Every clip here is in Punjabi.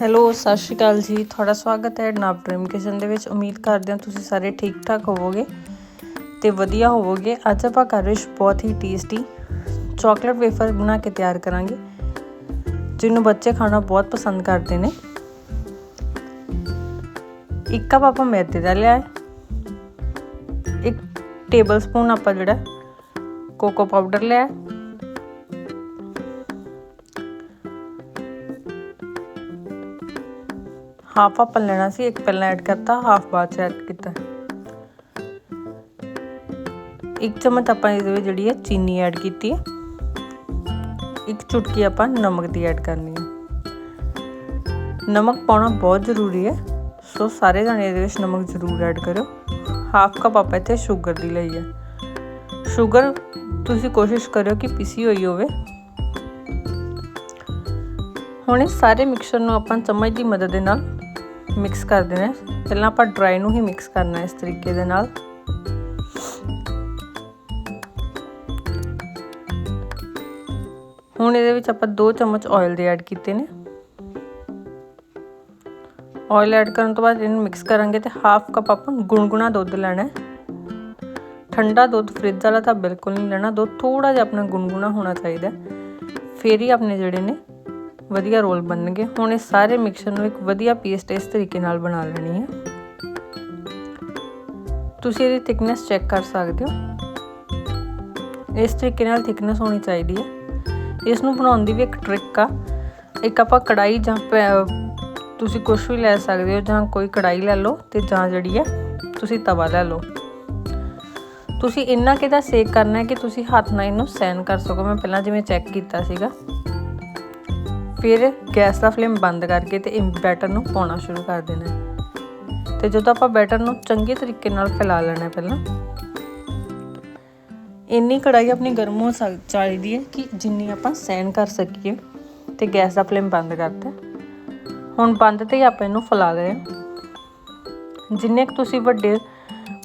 ਹੈਲੋ, ਸਤਿ ਸ਼੍ਰੀ ਅਕਾਲ ਜੀ। ਤੁਹਾਡਾ ਸਵਾਗਤ ਹੈ ਨਵ ਡ੍ਰੀਮ ਕਿਚਨ ਦੇ ਵਿੱਚ। ਉਮੀਦ ਕਰਦੇ ਹਾਂ ਤੁਸੀਂ ਸਾਰੇ ਠੀਕ ਠਾਕ ਹੋਵੋਗੇ ਤੇ ਵਧੀਆ ਹੋਵੋਗੇ। ਅੱਜ ਆਪਾਂ ਕਰ ਰਹੇ ਬਹੁਤ ਹੀ ਟੇਸਟੀ ਚਾਕਲੇਟ ਵੇਫਰ ਬਣਾ ਕੇ ਤਿਆਰ ਕਰਾਂਗੇ, ਜਿਹਨੂੰ ਬੱਚੇ ਖਾਣਾ ਬਹੁਤ ਪਸੰਦ ਕਰਦੇ ਨੇ। ਇੱਕ ਕੱਪ ਆਪਾਂ ਮੈਦੇ ਦਾ ਲਿਆ ਹੈ। ਇੱਕ ਟੇਬਲ ਸਪੂਨ ਆਪਾਂ ਜਿਹੜਾ ਕੋਕੋ ਪਾਊਡਰ ਲਿਆ ਹੈ। ਹਾਫ ਆਪਾਂ ਲੈਣਾ ਸੀ, ਇੱਕ ਪਹਿਲਾਂ ਐਡ ਕਰਤਾ ਹਾਫ ਬਾਅਦ ਚ ਐਡ ਕੀਤਾ। ਇੱਕ ਚਮਚ ਆਪਾਂ ਇਹਦੇ ਵਿੱਚ ਜਿਹੜੀ ਹੈ ਚੀਨੀ ਐਡ ਕੀਤੀ ਹੈ। ਇੱਕ ਚੁਟਕੀ ਆਪਾਂ ਨਮਕ ਦੀ ਐਡ ਕਰਨੀ ਹੈ। ਨਮਕ ਪਾਉਣਾ ਬਹੁਤ ਜ਼ਰੂਰੀ ਹੈ, ਸੋ ਸਾਰੇ ਜਣੇ ਇਹਦੇ ਵਿੱਚ ਨਮਕ ਜ਼ਰੂਰ ਐਡ ਕਰਿਓ। ਹਾਫ ਕੱਪ ਆਪਾਂ ਇੱਥੇ ਸ਼ੂਗਰ ਦੀ ਲਈ ਹੈ। ਸ਼ੂਗਰ ਤੁਸੀਂ ਕੋਸ਼ਿਸ਼ ਕਰਿਓ ਕਿ ਪੀਸੀ ਹੋਈ ਹੋਵੇ। ਹੁਣ ਇਹ ਸਾਰੇ ਮਿਕਸਚਰ ਨੂੰ ਆਪਾਂ ਚਮਚ ਦੀ ਮਦਦ ਦੇ ਨਾਲ ਮਿਕਸ ਕਰ ਦੇਣਾ ਪਹਿਲਾਂ ਆਪਾਂ ਡਰਾਈ ਨੂੰ ਹੀ ਮਿਕਸ ਕਰਨਾ ਇਸ ਤਰੀਕੇ ਦੇ ਨਾਲ। ਹੁਣ ਇਹਦੇ ਵਿੱਚ ਆਪਾਂ 2 ਚਮਚ ਆਇਲ ਦੇ ਐਡ ਕੀਤੇ ਨੇ। ਆਇਲ ਐਡ ਕਰਨ ਤੋਂ ਬਾਅਦ ਇਹਨੂੰ ਮਿਕਸ ਕਰਾਂਗੇ ਤੇ ਹਾਫ ਕੱਪ ਆਪਾਂ ਗੁਣਗੁਣਾ ਦੁੱਧ ਲੈਣਾ ਹੈ। ਠੰਡਾ ਦੁੱਧ ਫ੍ਰਿਜ ਵਾਲਾ ਤਾਂ ਬਿਲਕੁਲ ਨਹੀਂ ਲੈਣਾ। ਦੁੱਧ ਥੋੜਾ ਜਿਹਾ ਆਪਣਾ ਗੁਣਗੁਣਾ ਹੋਣਾ ਚਾਹੀਦਾ ਫੇਰ ਹੀ ਆਪਣੇ ਜਿਹੜੇ ਨੇ ਵਧੀਆ ਰੋਲ ਬਣਨਗੇ। ਹੁਣ ਇਹ ਸਾਰੇ ਮਿਕਸਚਰ ਨੂੰ ਇੱਕ ਵਧੀਆ ਪੇਸਟ ਇਸ ਤਰੀਕੇ ਨਾਲ ਬਣਾ ਲੈਣੀ ਹੈ। ਤੁਸੀਂ ਇਹਦੀ ਥਿਕਨੈਸ ਚੈੱਕ ਕਰ ਸਕਦੇ ਹੋ। ਇਸ ਤਰੀਕੇ ਨਾਲ ਥਿਕਨੈਸ ਹੋਣੀ ਚਾਹੀਦੀ ਹੈ। ਇਸ ਨੂੰ ਬਣਾਉਣ ਦੀ ਵੀ ਇੱਕ ਟ੍ਰਿਕ ਆ। ਇੱਕ ਆਪਾਂ ਕੜਾਈ ਜਾਂ ਤੁਸੀਂ ਕੁਝ ਵੀ ਲੈ ਸਕਦੇ ਹੋ ਜਾਂ ਕੋਈ ਕੜਾਈ ਲੈ ਲਓ ਤੇ ਜਾਂ ਜਿਹੜੀ ਹੈ, ਤੁਸੀਂ ਤਵਾ ਲੈ ਲਓ। ਤੁਸੀਂ ਇੰਨਾ ਕਿਦਾ ਸੇਕ ਕਰਨਾ ਹੈ ਕਿ ਤੁਸੀਂ ਹੱਥ ਨਾਲ ਇਹਨੂੰ ਸੈਨ ਕਰ ਸਕੋ। ਮੈਂ ਪਹਿਲਾਂ ਜਿਵੇਂ ਚੈੱਕ ਕੀਤਾ ਸੀਗਾ। ਫਿਰ ਗੈਸ ਦਾ ਫਲੇਮ ਬੰਦ ਕਰਕੇ ਤੇ ਬੈਟਰ ਨੂੰ ਪਾਉਣਾ ਸ਼ੁਰੂ ਕਰ ਦੇਣਾ ਤੇ ਜਦੋਂ ਆਪਾਂ ਬੈਟਰ ਨੂੰ ਚੰਗੇ ਤਰੀਕੇ ਨਾਲ ਫੈਲਾ ਲੈਣਾ ਪਹਿਲਾਂ, ਇੰਨੀ ਕੜਾਈ ਆਪਣੀ ਗਰਮ ਹੋ ਚਾਹੀਦੀ ਹੈ ਕਿ ਜਿੰਨੀ ਆਪਾਂ ਸਹਿਣ ਕਰ ਸਕੀਏ ਤੇ ਗੈਸ ਦਾ ਫਲੇਮ ਬੰਦ ਕਰਤਾ ਹੁਣ ਬੰਦ ਤੇ ਆਪਾਂ ਇਹਨੂੰ ਫੈਲਾ ਲਏ ਜਿੰਨੇ ਕੁ ਤੁਸੀਂ ਵੱਡੇ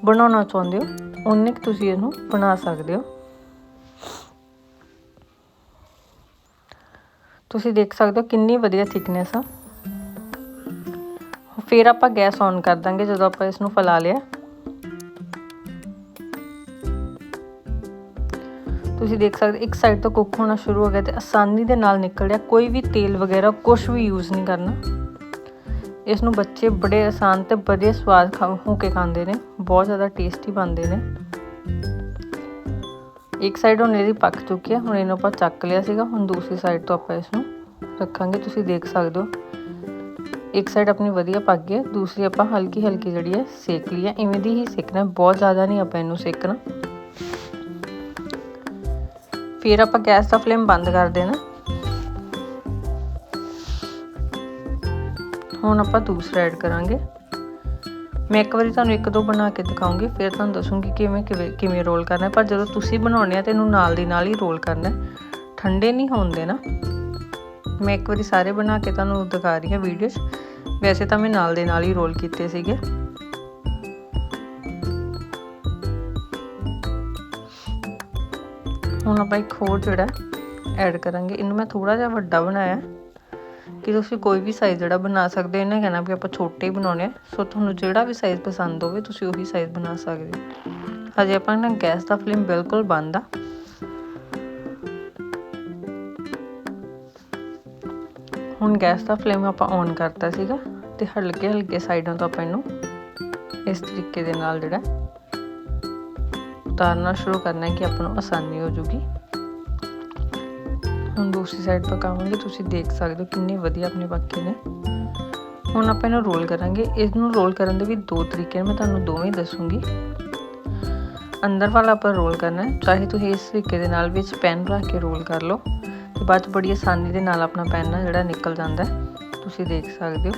ਬਣਾਉਣਾ ਚਾਹੁੰਦੇ ਹੋ ਉਨੇ ਕੁ ਤੁਸੀਂ ਇਹਨੂੰ ਬਣਾ ਸਕਦੇ ਹੋ। ਤੁਸੀਂ ਦੇਖ ਸਕਦੇ ਹੋ ਕਿੰਨੀ ਵਧੀਆ ਥਿਕਨੈਸ ਆ। ਫਿਰ ਆਪਾਂ ਗੈਸ ਔਨ ਕਰ ਦਾਂਗੇ ਜਦੋਂ ਆਪਾਂ ਇਸ ਨੂੰ ਫੈਲਾ ਲਿਆ। ਤੁਸੀਂ ਦੇਖ ਸਕਦੇ ਇੱਕ ਸਾਈਡ ਤੋਂ ਕੁੱਕ ਹੋਣਾ ਸ਼ੁਰੂ ਹੋ ਗਿਆ ਤੇ ਆਸਾਨੀ ਦੇ ਨਾਲ ਨਿਕਲ ਰਿਹਾ। ਕੋਈ ਵੀ ਤੇਲ ਵਗੈਰਾ ਕੁਝ ਵੀ ਯੂਜ਼ ਨਹੀਂ ਕਰਨਾ। ਇਸ ਨੂੰ ਬੱਚੇ ਬੜੇ ਆਸਾਨ ਤੇ ਬੜੇ ਸਵਾਦ ਖਾ ਹੋ ਕੇ ਖਾਂਦੇ ਨੇ। ਬਹੁਤ ਜ਼ਿਆਦਾ ਟੇਸਟੀ ਬਣਦੇ ਨੇ। ਇੱਕ ਸਾਈਡ ਹੁਣ ਇਹਦੀ ਪੱਕ ਚੁੱਕੀ ਹੈ ਹੁਣ ਇਹਨੂੰ ਆਪਾਂ ਚੱਕ ਲਿਆ ਸੀਗਾ, ਹੁਣ ਦੂਸਰੀ ਸਾਈਡ ਤੋਂ ਆਪਾਂ ਇਸ ਨੂੰ ਰੱਖਾਂਗੇ, ਤੁਸੀਂ ਦੇਖ ਸਕਦੇ ਹੋ। ਇੱਕ ਸਾਈਡ ਆਪਣੀ ਵਧੀਆ ਪੱਕ ਗਈ ਹੈ ਦੂਸਰੀ ਆਪਾਂ ਹਲਕੀ ਹਲਕੀ ਜਿਹੜੀ ਹੈ ਸੇਕ ਲਈ ਹੈ ਇਵੇਂ ਦੀ ਹੀ ਸੇਕਣਾ, ਬਹੁਤ ਜ਼ਿਆਦਾ ਨਹੀਂ ਆਪਾਂ ਇਹਨੂੰ ਸੇਕਣਾ। ਫਿਰ ਆਪਾਂ ਗੈਸ ਦਾ ਫਲੇਮ ਬੰਦ ਕਰ ਦੇਣਾ। ਹੁਣ ਆਪਾਂ ਦੂਸਰਾ ਐਡ ਕਰਾਂਗੇ। ਮੈਂ ਇੱਕ ਵਾਰੀ ਤੁਹਾਨੂੰ ਇੱਕ ਦੋ ਬਣਾ ਕੇ ਦਿਖਾਉਂਗੀ, ਫਿਰ ਤੁਹਾਨੂੰ ਦੱਸੂਗੀ ਕਿਵੇਂ ਕਿਵੇਂ ਰੋਲ ਕਰਨਾ ਪਰ ਜਦੋਂ ਤੁਸੀਂ ਬਣਾਉਣੇ ਆ ਤੇ ਇਹਨੂੰ ਨਾਲ ਦੀ ਨਾਲ ਹੀ ਰੋਲ ਕਰਨਾ ਠੰਡੇ ਨਹੀਂ ਹੋਣ ਦੇਣਾ। ਮੈਂ ਇੱਕ ਵਾਰੀ ਸਾਰੇ ਬਣਾ ਕੇ ਤੁਹਾਨੂੰ ਦਿਖਾ ਰਹੀ ਹਾਂ ਵੀਡੀਓ 'ਚ ਵੈਸੇ ਤਾਂ ਮੈਂ ਨਾਲ ਦੇ ਨਾਲ ਹੀ ਰੋਲ ਕੀਤੇ ਸੀਗੇ। ਹੁਣ ਆਪਾਂ ਇੱਕ ਹੋਰ ਜਿਹੜਾ ਐਡ ਕਰਾਂਗੇ। ਇਹਨੂੰ ਮੈਂ ਥੋੜਾ ਜਿਹਾ ਵੱਡਾ ਬਣਾਇਆ ਕਿ ਤੁਸੀਂ ਕੋਈ ਵੀ ਸਾਈਜ਼ ਜਿਹੜਾ ਬਣਾ ਸਕਦੇ ਹੋ, ਇਹਨੇ ਕਹਿਣਾ ਵੀ ਆਪਾਂ ਛੋਟੇ ਹੀ ਬਣਾਉਣੇ ਆ। ਸੋ ਤੁਹਾਨੂੰ ਜਿਹੜਾ ਵੀ ਸਾਈਜ਼ ਪਸੰਦ ਹੋਵੇ, ਤੁਸੀਂ ਉਹੀ ਸਾਈਜ਼ ਬਣਾ ਸਕਦੇ ਹੋ। ਹਜੇ ਆਪਾਂ ਨਾ ਗੈਸ ਦਾ ਫਲੇਮ ਬਿਲਕੁਲ ਬੰਦ ਆ। ਹੁਣ ਗੈਸ ਦਾ ਫਲੇਮ ਆਪਾਂ ਔਨ ਕਰਤਾ ਸੀਗਾ ਤੇ ਹਲਕੇ ਹਲਕੇ ਸਾਈਡਾਂ ਤੋਂ ਆਪਾਂ ਇਹਨੂੰ ਇਸ ਤਰੀਕੇ ਦੇ ਨਾਲ ਜਿਹੜਾ ਉਤਾਰਨਾ ਸ਼ੁਰੂ ਕਰਨਾ ਹੈ ਕਿ ਆਪਾਂ ਨੂੰ ਆਸਾਨੀ ਹੋ ਜੂਗੀ। ਹੁਣ ਦੂਸਰੀ ਸਾਈਡ ਪਕਾਵਾਂਗੇ ਤੁਸੀਂ ਦੇਖ ਸਕਦੇ ਹੋ ਕਿੰਨੇ ਵਧੀਆ ਆਪਣੇ ਪੱਕੇ ਨੇ। ਹੁਣ ਆਪਾਂ ਇਹਨੂੰ ਰੋਲ ਕਰਾਂਗੇ। ਇਸ ਨੂੰ ਰੋਲ ਕਰਨ ਦੇ ਵੀ ਦੋ ਤਰੀਕੇ ਨੇ, ਮੈਂ ਤੁਹਾਨੂੰ ਦੋਵੇਂ ਦੱਸੂੰਗੀ। ਅੰਦਰ ਵਾਲਾ ਆਪਾਂ ਰੋਲ ਕਰਨਾ ਹੈ। ਚਾਹੇ ਤੁਸੀਂ ਇਸ ਤਰੀਕੇ ਦੇ ਨਾਲ ਵਿੱਚ ਪੈਨ ਰੱਖ ਕੇ ਰੋਲ ਕਰ ਲਓ। ਤੇ ਬਾਅਦ ਬੜੀ ਆਸਾਨੀ ਦੇ ਨਾਲ ਆਪਣਾ ਪੈਨ ਜਿਹੜਾ ਨਿਕਲ ਜਾਂਦਾ ਤੁਸੀਂ ਦੇਖ ਸਕਦੇ ਹੋ।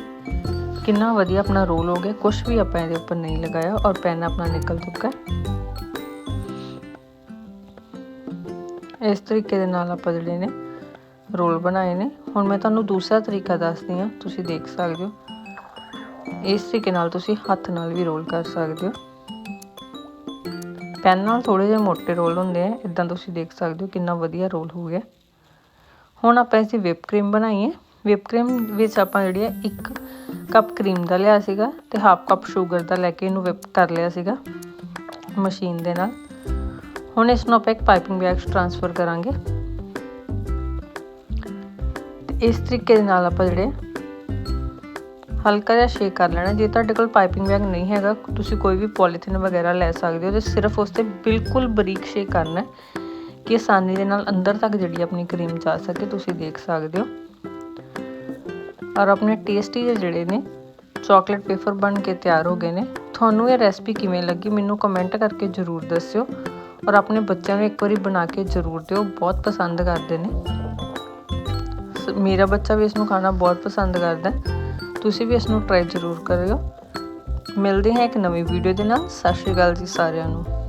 ਕਿੰਨਾ ਵਧੀਆ ਆਪਣਾ ਰੋਲ ਹੋ ਗਿਆ। ਕੁਝ ਵੀ ਆਪਾਂ ਇਹਦੇ ਉੱਪਰ ਨਹੀਂ ਲਗਾਇਆ ਔਰ ਪੈਨ ਆਪਣਾ ਨਿਕਲ ਚੁੱਕਾ ਹੈ। ਇਸ ਤਰੀਕੇ ਦੇ ਨਾਲ ਆਪਾਂ ਜਿਹੜੇ ਨੇ ਰੋਲ ਬਣਾਏ ਨੇ। ਹੁਣ ਮੈਂ ਤੁਹਾਨੂੰ ਦੂਸਰਾ ਤਰੀਕਾ ਦੱਸਦੀ ਹਾਂ। ਤੁਸੀਂ ਦੇਖ ਸਕਦੇ ਹੋ। ਇਸ ਤਰੀਕੇ ਨਾਲ ਤੁਸੀਂ ਹੱਥ ਨਾਲ ਵੀ ਰੋਲ ਕਰ ਸਕਦੇ ਹੋ। ਪੈਨ ਨਾਲ ਥੋੜੇ ਜਿਹਾ ਮੋٹے ਰੋਲ ਹੁੰਦੇ ਆ। ਇਦਾਂ ਤੁਸੀਂ ਦੇਖ ਸਕਦੇ ਹੋ ਕਿੰਨਾ ਵਧੀਆ ਰੋਲ ਹੋ ਗਿਆ। ਹੁਣ ਆਪਾਂ ਇਸ ਦੀ ਵਿਪ ਕਰੀਮ ਬਣਾਈਏ। ਵਿਪ ਕਰੀਮ ਵਿੱਚ ਆਪਾਂ ਜਿਹੜੀ ਹੈ ਇੱਕ ਕੱਪ ਕਰੀਮ ਦਾ ਲਿਆ ਸੀਗਾ ਤੇ ਹਾਫ ਕੱਪ ਸ਼ੂਗਰ ਦਾ ਲੈ ਕੇ ਇਹਨੂੰ ਵਿਪ ਕਰ ਲਿਆ ਸੀਗਾ ਮਸ਼ੀਨ ਦੇ ਨਾਲ। ਹੁਣ ਇਸ ਨੂੰ ਆਪਾਂ ਇੱਕ ਪਾਈਪਿੰਗ ਬੈਗ 'ਚ ਟ੍ਰਾਂਸਫਰ ਕਰਾਂਗੇ। ਇਸ ਤਰੀਕੇ ਦੇ ਨਾਲ ਆਪਾਂ ਜਿਹੜੇ ਹਲਕਾ ਜਿਹਾ ਸ਼ੇਕ ਕਰ ਲੈਣਾ। ਜੇ ਤੁਹਾਡੇ ਕੋਲ ਪਾਈਪਿੰਗ ਬੈਗ ਨਹੀਂ ਹੈਗਾ, ਤੁਸੀਂ ਕੋਈ ਵੀ ਪੋਲੀਥੀਨ ਵਗੈਰਾ ਲੈ ਸਕਦੇ ਹੋ ਤੇ ਸਿਰਫ ਉਸ ਤੇ ਬਿਲਕੁਲ ਬਰੀਕ ਸ਼ੇਕ ਕਰਨਾ ਕਿ ਆਸਾਨੀ ਦੇ ਨਾਲ ਅੰਦਰ ਤੱਕ ਜਿਹੜੀ ਆਪਣੀ ਕਰੀਮ ਜਾ ਸਕੇ, ਤੁਸੀਂ ਦੇਖ ਸਕਦੇ ਹੋ। ਔਰ ਆਪਣੇ ਟੇਸਟੀ ਜਿਹੇ ਜਿਹੜੇ ਨੇ ਚਾਕਲੇਟ ਪੇਪਰ ਬਣ ਕੇ ਤਿਆਰ ਹੋ ਗਏ ਨੇ। ਤੁਹਾਨੂੰ ਇਹ ਰੈਸਪੀ ਕਿਵੇਂ ਲੱਗੀ ਮੈਨੂੰ ਕਮੈਂਟ ਕਰਕੇ ਜ਼ਰੂਰ ਦੱਸਿਓ। ਔਰ ਆਪਣੇ ਬੱਚਿਆਂ ਨੂੰ ਇੱਕ ਵਾਰੀ ਬਣਾ ਕੇ ਜ਼ਰੂਰ ਦਿਓ, ਬਹੁਤ ਪਸੰਦ ਕਰਦੇ ਨੇ। ਮੇਰਾ ਬੱਚਾ ਵੀ ਇਸ ਨੂੰ ਖਾਣਾ ਬਹੁਤ ਪਸੰਦ ਕਰਦਾ ਤੁਸੀਂ ਵੀ ਇਸ ਨੂੰ ਟਰਾਈ ਜ਼ਰੂਰ ਕਰਿਓ। ਮਿਲਦੇ ਹਾਂ ਇੱਕ ਨਵੀਂ ਵੀਡੀਓ ਦੇ ਨਾਲ। ਸਤਿ ਸ਼੍ਰੀ ਅਕਾਲ ਜੀ ਸਾਰਿਆਂ ਨੂੰ।